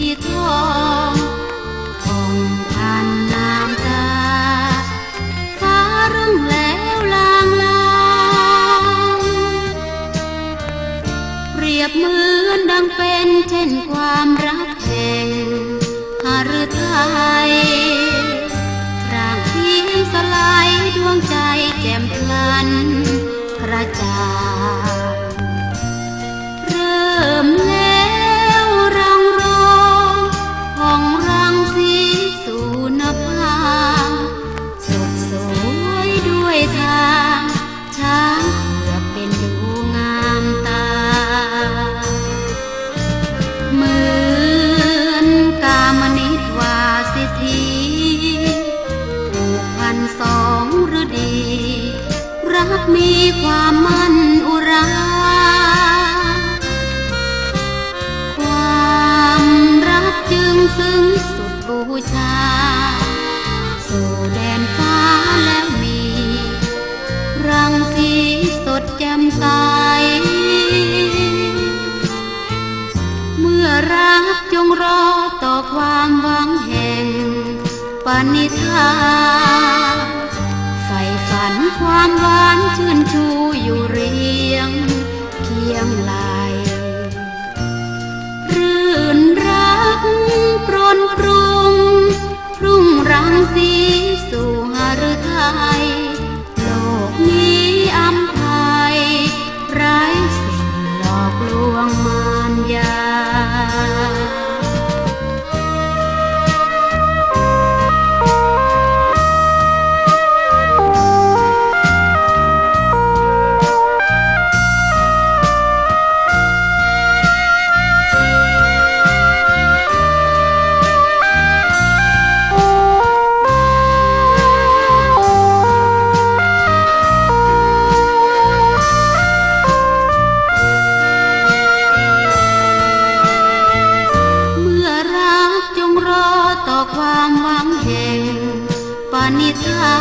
ที่ทององผ่านน้ำตา ฟ้ารุ่งแล้วลางลางเปรียบเหมือนดังเป็นเช่นความรักแห่งหฤทัยร่างทิ้งสลายดวงใจแจ่มพลันกระจ่าง มีความมั่นอุรา ความรักจึงซึ้งสุดบูชา สู่แดนฟ้าแล้วมี รังสีสดแจ่มใส เมื่อรักจงรอต่อความหวังแห่งปณิธาน นความหวานชื่นชูอยู่ริ นิทา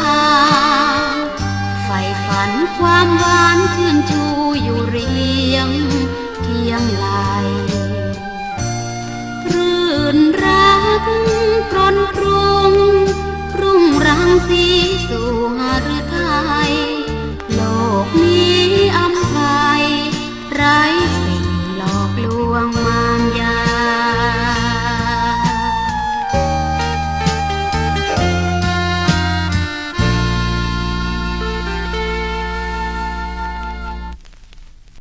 ไฟฝันความหวานขึ้นชูอยู่เรียงเทียงไหลรื่นรักกรนกรุงรุงรังสีสู่หฤทัย